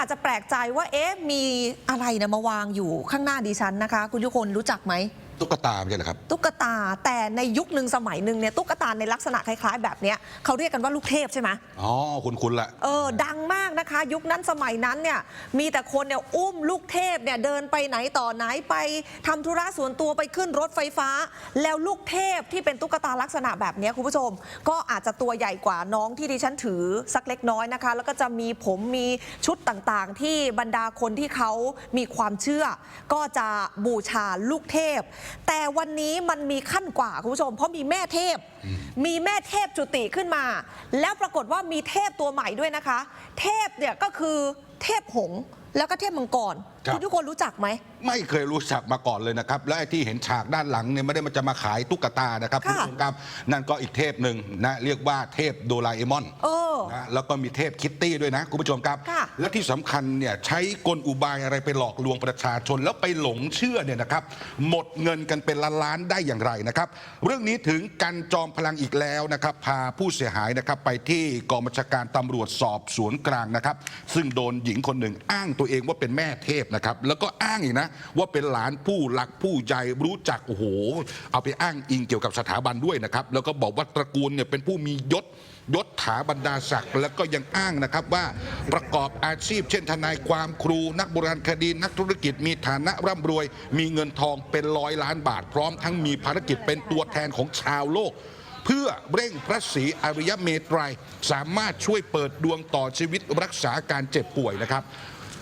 อาจจะแปลกใจว่าเอ๊ะมีอะไรนะมาวางอยู่ข้างหน้าดิฉันนะคะ คุณทุกคนรู้จักไหม ตุ๊กตาไม่ใช่เหรอครับ ตุ๊กตาแต่ในยุคหนึ่งสมัยหนึ่งเนี่ยตุ๊กตาในลักษณะคล้าย ๆ แบบเนี้ยเขาเรียกกันว่าลูกเทพใช่ไหมอ๋อ คุณคุณละ เออดังมากนะคะ ยุคนั้นสมัยนั้นเนี่ยมีแต่คนเนี่ยอุ้มลูกเทพเนี่ยเดินไปไหนต่อไหนไปทำธุระส่วนตัวไปขึ้นรถไฟฟ้า แล้วลูกเทพที่เป็นตุ๊กตาลักษณะแบบเนี้ยคุณผู้ชม ก็อาจจะตัวใหญ่กว่าน้องที่ดิฉันถือสักเล็กน้อยนะคะ แล้วก็จะมีผมมีชุดต่างๆ ที่บรรดาคนที่เขามีความเชื่อ ก็จะบูชาลูกเทพแต่วันนี้มันมีขั้นกว่าคุณผู้ชม เพราะมีแม่เทพ มีแม่เทพจุติขึ้นมา แล้วปรากฏว่ามีเทพตัวใหม่ด้วยนะคะ เทพเนี่ยก็คือเทพหงส์แล้วก็เทพมังกร ครับ ณทุกคนรู้จักไหม ไม่เคยรู้จักมาก่อนเลยนะครับ และไอ้ที่เห็นฉากด้านหลังเนี่ยไม่ได้มาจะมาขายตุ๊กตานะครับค่ะ ณผู้ชมครับนั่นก็อีกเทพหนึ่งนะเรียกว่าเทพโดราเอมอน เออ นะแล้วก็มีเทพคิตตี้ด้วยนะ คุณผู้ชมครับ ค่ะและที่สำคัญเนี่ยใช้กลอุบายอะไรไปหลอกลวงประชาชน แล้วไปหลงเชื่อเนี่ยนะครับ หมดเงินกันเป็นล้านๆได้อย่างไรนะครับ เรื่องนี้ถึงกันจอมพลังอีกแล้วนะครับ พาผู้เสียหายนะครับไปที่กองบัญชาการตำรวจสอบสวนกลางนะครับ ซึ่งโดนหญิงคนหนึ่งอ้างตัวเองว่าเป็นแม่เทพนะครับแล้วก็อ้างอีกนะ ว่าเป็นหลานผู้หลักผู้ใหญ่รู้จักโอ้โห เอาไปอ้างอิงเกี่ยวกับสถาบันด้วยนะครับ แล้วก็บอกว่าตระกูลเนี่ยเป็นผู้มียศยศถาบรรดาศักดิ์แล้วก็ยังอ้างนะครับว่าประกอบอาชีพ เช่นทนายความครู นักโบราณคดีนักธุรกิจมีฐานะร่ำรวย มีเงินทองเป็นร้อยล้านบาท พร้อมทั้งมีภารกิจเป็นตัวแทนของชาวโลก เพื่อเร่งพระศรีอริยเมตรัย สามารถช่วยเปิดดวงต่อชีวิตรักษาการเจ็บป่วยนะครับ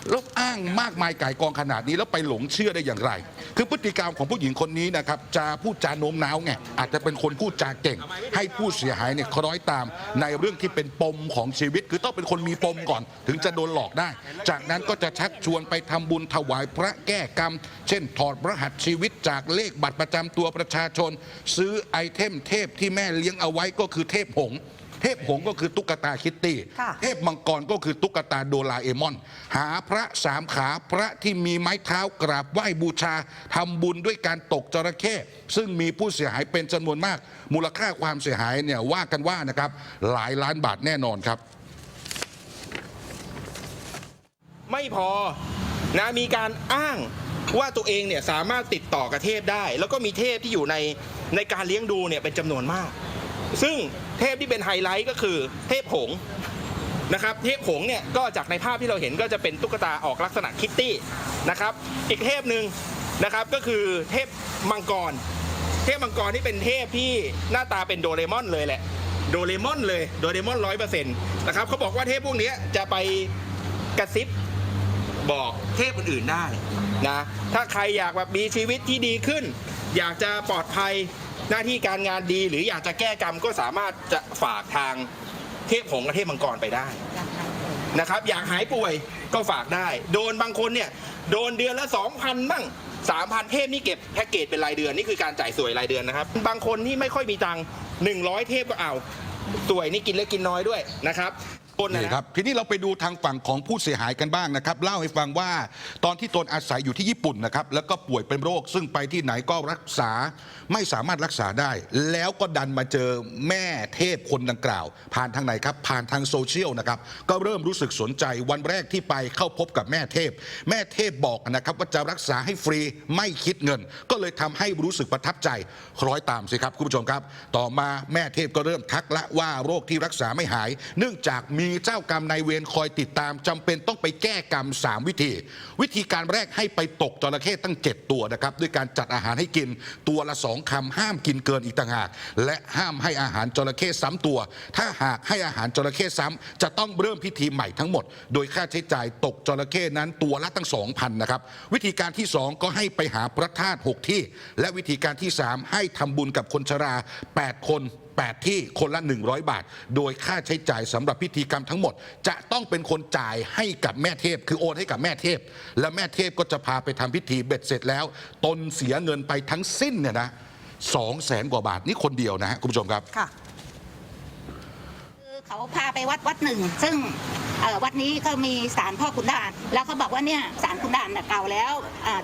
แล้วอ้างมากมายไก่กองขนาดนี้แล้วไปหลงเชื่อได้อย่างไร คือพฤติกรรมของผู้หญิงคนนี้นะครับจะพูดจาโน้มน้าวไงอาจจะเป็นคนพูดจาเก่ง ให้ผู้เสียหายเนี่ยคล้อยตามในเรื่องที่เป็นปมของชีวิต คือต้องเป็นคนมีปมก่อน ถึงจะโดนหลอกได้ จากนั้นก็จะชักชวนไปทำบุญถวายพระแก้กรรม เช่น ถอดรหัสชีวิตจากเลขบัตรประจำตัวประชาชน ซื้อไอเทมเทพที่แม่เลี้ยงเอาไว้ก็คือเทพหง เทพหงส์ก็คือตุ๊กตาคิตตี้ค่ะเทพมังกรก็คือตุ๊กตาโดราเอมอน หาพระสามขาพระที่มีไม้เท้ากราบไหว้บูชาทำบุญด้วยการตกจระเข้ซึ่งมีผู้เสียหายเป็นจำนวนมาก มูลค่าความเสียหายเนี่ยว่ากันว่านะครับหลายล้านบาทแน่นอนครับ ไม่พอนะมีการอ้างว่าตัวเองเนี่ยสามารถติดต่อกับเทพได้ แล้วก็มีเทพที่อยู่ในในการเลี้ยงดูเนี่ยเป็นจำนวนมาก ซึ่ง เทพที่เป็นไฮไลท์ก็คือเทพหงนะครับเทพหงเนี่ยก็จากในภาพที่เราเห็นก็จะเป็นตุ๊กตาออกลักษณะคิตตี้นะครับอีกเทพหนึ่งนะครับก็คือเทพมังกร เทพมังกรที่เป็นเทพที่หน้าตาเป็นโดเรมอนเลยแหละโดเรมอนเลยโดเรมอนร้อยเปอร์เซ็นต์นะครับเขาบอกว่าเทพพวกนี้จะไปกระซิบบอกเทพอื่นๆได้นะถ้าใครอยากแบบมีชีวิตที่ดีขึ้น อยากจะปลอดภัย หน้าที่การงานดีหรืออยากจะแก้กรรมก็สามารถจะฝากทางเทพหงส์กับเทพมังกรไปได้นะครับอยากหายป่วยก็ฝากได้ โดนบางคนเนี่ยโดนเดือนละ 2,000บ้าง3,000 เทพนี่เก็บแพ็กเกจเป็นรายเดือนนี่คือการจ่ายสวยรายเดือนนะครับ บางคนที่ไม่ค่อยมีตังค์100 เทพก็เอาสวยนี่กินเล็กกินน้อยด้วยนะครับ คนนะนี่ครับทีนี้เราไปดูทางฝั่งของผู้เสียหายกันบ้างนะครับ เล่าให้ฟังว่าตอนที่ตนอาศัยอยู่ที่ญี่ปุ่นนะครับแล้วก็ป่วยเป็นโรค ซึ่งไปที่ไหนก็รักษาไม่สามารถรักษาได้ แล้วก็ดันมาเจอแม่เทพคนดังกล่าว ผ่านทางไหนครับ ผ่านทางโซเชียลนะครับก็เริ่มรู้สึกสนใจวันแรกที่ไปเข้าพบกับแม่เทพ แม่เทพบอกนะครับว่าจะรักษาให้ฟรีไม่คิดเงิน ก็เลยทำให้รู้สึกประทับใจคล้อยตามสิครับคุณผู้ชมครับ ต่อมาแม่เทพก็เริ่มทักละว่าโรคที่รักษาไม่หาย เนื่องจากมีีเจ้ากรรมนายเวรคอยติดตามจำเป็นต้องไปแก้กรรม 3 วิธี วิธีการแรกให้ไปตกจระเข้ตั้ง 7 ตัวนะครับ ด้วยการจัดอาหารให้กินตัวละ2คำห้ามกินเกินอีกต่างหาก และห้ามให้อาหารจระเข้ซ้ำตัว ถ้าหากให้อาหารจระเข้ซ้ำจะต้องเริ่มพิธีใหม่ทั้งหมด โดยค่าใช้จ่ายตกจระเข้นั้นตัวละตั้ง2,000นะครับวิธีการที่ 2 ก็ให้ไปหาพระธาตุ6ที่ และวิธีการที่ 3 ให้ทำบุญกับคนชรา 8 คน 8 ที่คนละ 100 บาท โดยค่าใช้จ่ายสำหรับพิธีกรรมทั้งหมด จะต้องเป็นคนจ่ายให้กับแม่เทพ คือโอนให้กับแม่เทพ และแม่เทพก็จะพาไปทำพิธีเบ็ดเสร็จแล้ว ตนเสียเงินไปทั้งสิ้นเนี่ยนะสองแสนกว่าบาทนี่คนเดียวนะฮะคุณผู้ชมครับ ค่ะ เขาพาไปวัดวัดหนึ่ง ซึ่งวัดนี้ก็มีศาลพ่อขุนด่าน แล้วเขาบอกว่าเนี่ยศาลขุนด่านเก่าแล้ว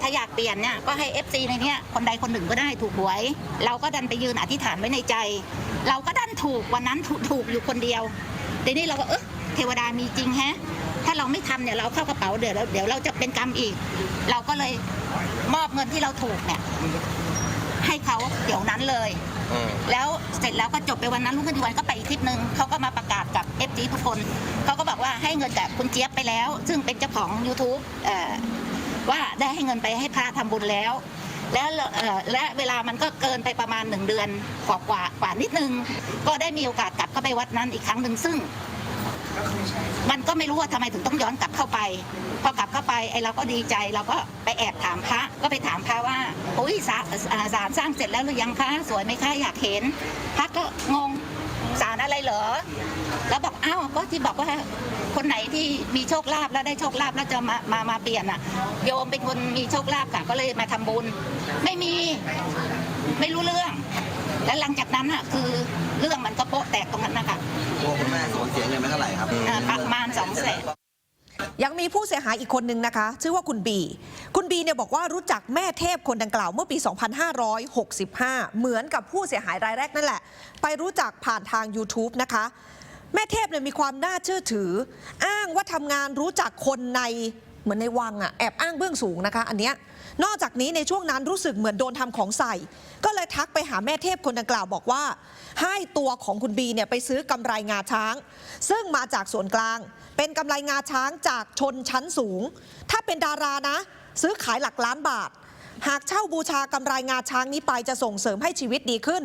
ถ้าอยากเปลี่ยนเนี่ยก็ให้ FC ในเนี้ยคนใดคนหนึ่งก็ได้ถูกหวย เราก็ดันไปยืนอธิษฐานไว้ในใจ เราก็ดันถูกวันนั้นถูกถูกอยู่คนเดียวทีนี้เราก็เออเทวดามีจริงแฮะถ้าเราไม่ทำเนี่ยเราเข้ากระเป๋าเดี๋ยวเราเดี๋ยวเราจะเป็นกรรมอีก เราก็เลยมอบเงินที่เราถูกเนี่ยให้เขาเดี๋ยวนั้นเลย แล้วเสร็จแล้วก็จบไปวันนั้นรุ่งขึ้นอีกวันก็ไปอีกทริปหนึ่งเขาก็มาประกาศกับเอฟซีทุกคนเขาก็บอกว่าให้เงินกับคุณเจี๊ยบไปแล้ว ซึ่งเป็นเจ้าของ YouTube เอ่อว่าได้ให้เงินไปให้พระทำบุญแล้ว แล้วและเวลามันก็เกินไปประมาณหนึ่งเดือนกว่ากว่ากว่านิดนึง ก็ได้มีโอกาสกลับเข้าไปวัดนั้นอีกครั้งหนึ่งซึ่ง มันก็ไม่รู้ว่าทำไมถึงต้องย้อนกลับเข้าไป พอกลับเข้าไปไอ้เราก็ดีใจเราก็ไปแอบถามพระ ก็ไปถามพระว่าโอ้ยศาลสร้างเสร็จแล้วหรือยังคะสวยไหมคะอยากเห็นพระก็งงศาลอะไรเหรอ แล้วบอกอ้าวก็ที่บอกว่าคนไหนที่มีโชคลาภแล้วได้โชคลาภแล้วจะมามามาเปลี่ยนอะ โยมเป็นคนมีโชคลาภค่ะก็เลยมาทำบุญ ไม่มีไม่รู้เรื่อง แล้วหลังจากนั้นอะคือเรื่องมันก็โป๊ะแตกตรงนั้นนะคะตัวคุณแม่สูญเสียเงินไปเท่าไหร่ครับอ่าประมาณสองแสน ยังมีผู้เสียหายอีกคนนึงนะคะ ชื่อว่าคุณบี คุณบีเนี่ยบอกว่ารู้จักแม่เทพคนดังกล่าวเมื่อปี 2565 เหมือนกับผู้เสียหายรายแรกนั่นแหละ ไปรู้จักผ่านทาง YouTube นะคะ แม่เทพเนี่ยมีความน่าเชื่อถือ อ้างว่าทำงานรู้จักคนใน เหมือนในวังอะแอบอ้างเบื้องสูงนะคะ อันเนี้ยนอกจากนี้ในช่วงนั้นรู้สึกเหมือนโดนทำของใส่ ก็เลยทักไปหาแม่เทพคนดังกล่าวบอกว่า ให้ตัวของคุณบีเนี่ยไปซื้อกำไรงาช้าง ซึ่งมาจากส่วนกลาง เป็นกำไรงาช้างจากชนชั้นสูง ถ้าเป็นดารานะ ซื้อขายหลักล้านบาท หากเช่าบูชากำไรงาช้างนี้ไปจะส่งเสริมให้ชีวิตดีขึ้น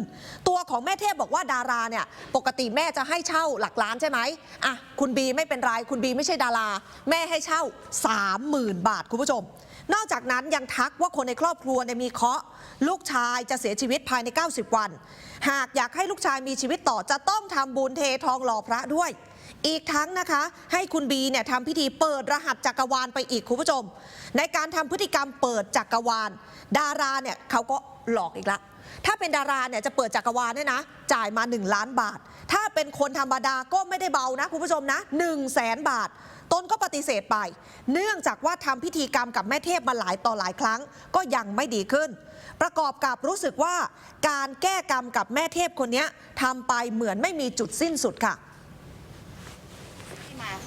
ตัวของแม่เทพบอกว่าดาราเนี่ยปกติแม่จะให้เช่าหลักล้านใช่ไหมอะคุณบีไม่เป็นไรคุณบีไม่ใช่ดารา แม่ให้เช่า 30,000 บาทคุณผู้ชม นอกจากนั้นยังทักว่าคนในครอบครัวเนี่ยมีเคราะห์ลูกชายจะเสียชีวิตภายใน 90 วัน หากอยากให้ลูกชายมีชีวิตต่อจะต้องทำบุญเททองหล่อพระด้วย อีกทั้งนะคะ ให้คุณบีเนี่ยทำพิธีเปิดรหัสจักรวาลไปอีกคุณผู้ชม ในการทำพฤติกรรมเปิดจักรวาล ดาราเนี่ยเขาก็หลอกอีกละถ้าเป็นดาราเนี่ยจะเปิดจักรวาลเนี่ยนะ จ่ายมา 1 ล้านบาท ถ้าเป็นคนธรรมดาก็ไม่ได้เบานะคุณผู้ชมนะ1 0 0 0 0แสนบาท ตนก็ปฏิเสธไป เนื่องจากว่าทำพิธีกรรมกับแม่เทพมาหลายต่อหลายครั้ง ก็ยังไม่ดีขึ้น ประกอบกับรู้สึกว่าการแก้กรรมกับแม่เทพคนนี้ทำไปเหมือนไม่มีจุดสิ้นสุดค่ะ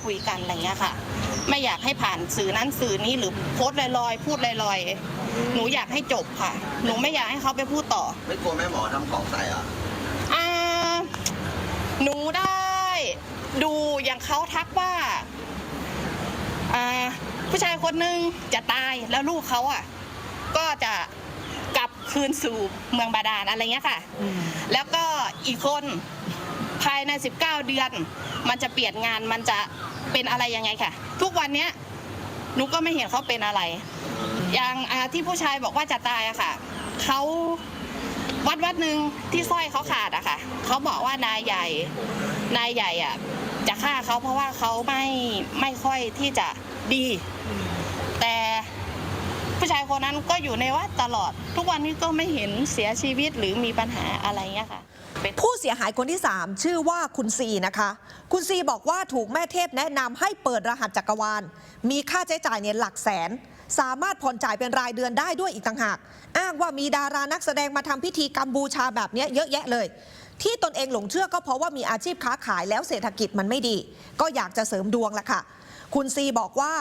คุยกันอะไรเงี้ยค่ะ ไม่อยากให้ผ่านสื่อนั้นสื่อนี้หรือโพสต์ลอยๆพูดลอยๆหนูอยากให้จบค่ะ หนูไม่อยากให้เขาไปพูดต่อ ไม่กลัวแม่หมอทำของใส่เหรอะอ่าหนูได้ ดูอย่างเขาทักว่าอ่าผู้ชายคนหนึ่งจะตายแล้วลูกเขาอะ ก็จะกลับคืนสู่เมืองบาดาลอะไรเงี้ยค่ะ แล้วก็อีกคนภายใน 19 เดือน มันจะเปลี่ยนงานมันจะ เป็นอะไรยังไงค่ะ ทุกวันเนี้ยหนูก็ไม่เห็นเขาเป็นอะไร อย่างอ่าที่ผู้ชายบอกว่าจะตายอะค่ะเขาวัดวัดหนึ่งที่สร้อยเขาขาดอะค่ะเขาบอกว่านายใหญ่นายใหญ่อะจะฆ่าเขาเพราะว่าเขาไม่ไม่ค่อยที่จะดี ผู้ชายคนนั้นก็อยู่ในวัดตลอด ทุกวันนี้ก็ไม่เห็นเสียชีวิตหรือมีปัญหาอะไรเงี้ยค่ะผู้เสียหายคนที่ 3 ชื่อว่าคุณซีนะคะ คุณซีบอกว่าถูกแม่เทพแนะนำให้เปิดรหัสจักรวาล มีค่าใช้จ่ายเนี่ยหลักแสน สามารถผ่อนจ่ายเป็นรายเดือนได้ด้วยอีกต่างหาก อ้างว่ามีดารานักแสดงมาทำพิธีกรรมบูชาแบบเนี้ยเยอะแยะเลย ที่ตนเองหลงเชื่อก็เพราะว่ามีอาชีพค้าขายแล้วเศรษฐกิจมันไม่ดี ก็อยากจะเสริมดวงละค่ะ คุณซีบอกว่า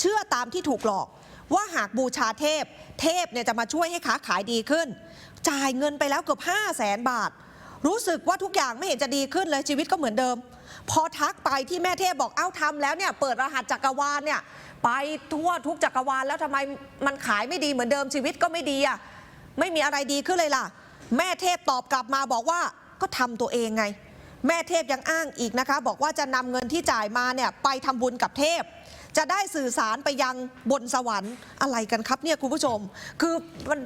เชื่อตามที่ถูกหลอก ว่าหากบูชาเทพ เทพเนี่ยจะมาช่วยให้ค้าขายดีขึ้น จ่ายเงินไปแล้วเกือบ5 0 0แสนบาท รู้สึกว่าทุกอย่างไม่เห็นจะดีขึ้นเลยชีวิตก็เหมือนเดิม พอทักไปที่แม่เทพบอกเอ้าทำแล้วเนี่ยเปิดรหัสจักรวาลเนี่ยไปทั่วทุกจักรวาลแล้วทำไมมันขายไม่ดีเหมือนเดิมชีวิตก็ไม่ดีอะไม่มีอะไรดีขึ้นเลยล่ะ แม่เทพตอบกลับมาบอกว่าก็ทำตัวเองไง แม่เทพยังอ้างอีกนะคะ บอกว่าจะนำเงินที่จ่ายมาเนี่ยไปทำบุญกับเทพ จะได้สื่อสารไปยังบนสวรรค์อะไรกันครับเนี่ยคุณผู้ชม คือมัน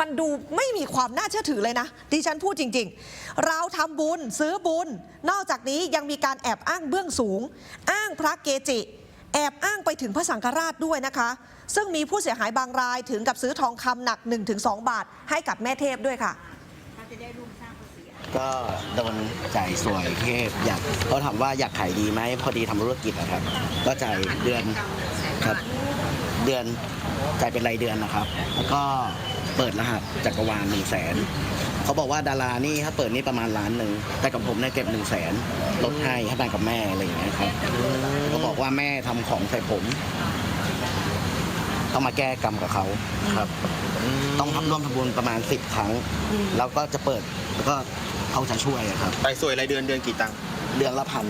มันดูไม่มีความน่าเชื่อถือเลยนะดิฉันพูดจริง ๆ เราทำบุญซื้อบุญ นอกจากนี้ยังมีการแอบอ้างเบื้องสูง อ้างพระเกจิ แอบอ้างไปถึงพระสังฆราชด้วยนะคะ ซึ่งมีผู้เสียหายบางรายถึงกับซื้อทองคำหนัก 1-2 บาท ให้กับแม่เทพด้วยค่ะ ก็โดนจ่ายสวยเทพอยากเขาถามว่าอยากขายดีไหมพอดีทำธุรกิจนะครับ ก็จ่ายเดือนครับเดือนจ่ายเป็นรายเดือนนะครับ แล้วก็เปิดรหัสจักรวาลหนึ่งแสนเขาบอกว่าดารานี่ถ้าเปิดนี่ประมาณล้านหนึ่งแต่กับผมเนี่ยเก็บหนึ่งแสนลดให้ให้แบ่งกับแม่อะไรอย่างเงี้ยครับเขาบอกว่าแม่ทำของใส่ผมต้องมาแก้กรรมกับเขาครับ ต้องทำร่วมทำบุญประมาณสิบครั้ง แล้วก็จะเปิดแล้วก็ เขาจะช่วยอะครับไปสวยรายเดือนเดือนกี่ตังค์เดือนละพัน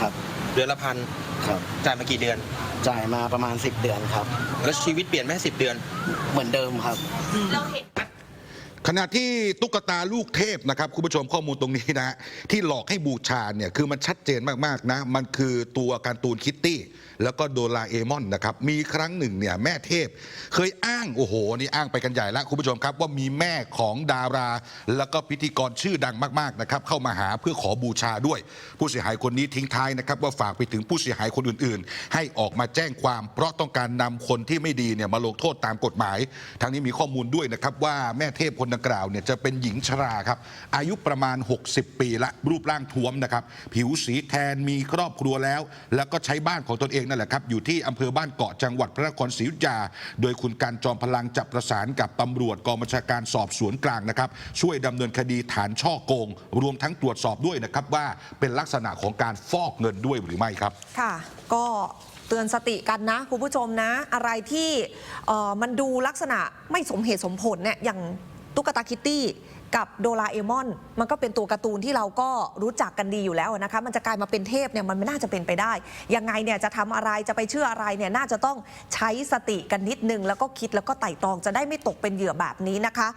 ครับเดือนละพันครับ จ่ายมากี่เดือน จ่ายมาประมาณ 10 เดือนครับ แล้วชีวิตเปลี่ยนไหมสิบเดือน เหมือนเดิมครับ ขณะที่ตุ๊กตาลูกเทพนะครับคุณผู้ชมข้อมูลตรงนี้นะที่หลอกให้บูชาเนี่ยคือมันชัดเจนมากๆนะมันคือตัวการ์ตูนคิตตี้แล้วก็โดราเอมอนนะครับมีครั้งหนึ่งเนี่ยแม่เทพ เคยอ้างโอ้โหนี่อ้างไปกันใหญ่แล้วคุณผู้ชมครับว่ามีแม่ของดารา แล้วก็พิธีกรชื่อดังมากๆนะครับเข้ามาหาเพื่อขอบูชาด้วย ผู้เสียหายคนนี้ทิ้งท้ายนะครับว่าฝากไปถึงผู้เสียหายคนอื่นๆ ให้ออกมาแจ้งความ เพราะต้องการนำคนที่ไม่ดีเนี่ยมาลงโทษตามกฎหมายทั้งนี้มีข้อมูลด้วยนะครับว่าแม่เทพคนดังกล่าวเนี่ยจะเป็นหญิงชราครับ อายุประมาณ 60 ปีละรูปร่างท้วมนะครับ ผิวสีแทนมีครอบครัวแล้ว แล้วก็ใช้บ้านของตนเองนั่นแหละครับ อยู่ที่อำเภอบ้านเกาะจังหวัดพระนครศรีอยุธยา โดยคุณการจอมพลังจะประสานกับตำรวจกองบัญชาการสอบสวนกลางนะครับ ช่วยดำเนินคดีฐานช่อโกง รวมทั้งตรวจสอบด้วยนะครับว่าเป็นลักษณะของการฟอกเงินด้วยหรือไม่ครับ ค่ะ ก็เตือนสติกันนะคุณผู้ชมนะ อะไรที่มันดูลักษณะไม่สมเหตุสมผลเนี่ยอย่าง ตุ๊กตาคิตตี้กับโดราเอมอน มันก็เป็นตัวการ์ตูนที่เราก็รู้จักกันดีอยู่แล้วนะคะมันจะกลายมาเป็นเทพเนี่ยมันไม่น่าจะเป็นไปได้ ยังไงเนี่ยจะทำอะไรจะไปเชื่ออะไรเนี่ยน่าจะต้องใช้สติกันนิดนึง แล้วก็คิดแล้วก็ไต่ตรองจะได้ไม่ตกเป็นเหยื่อแบบนี้นะคะ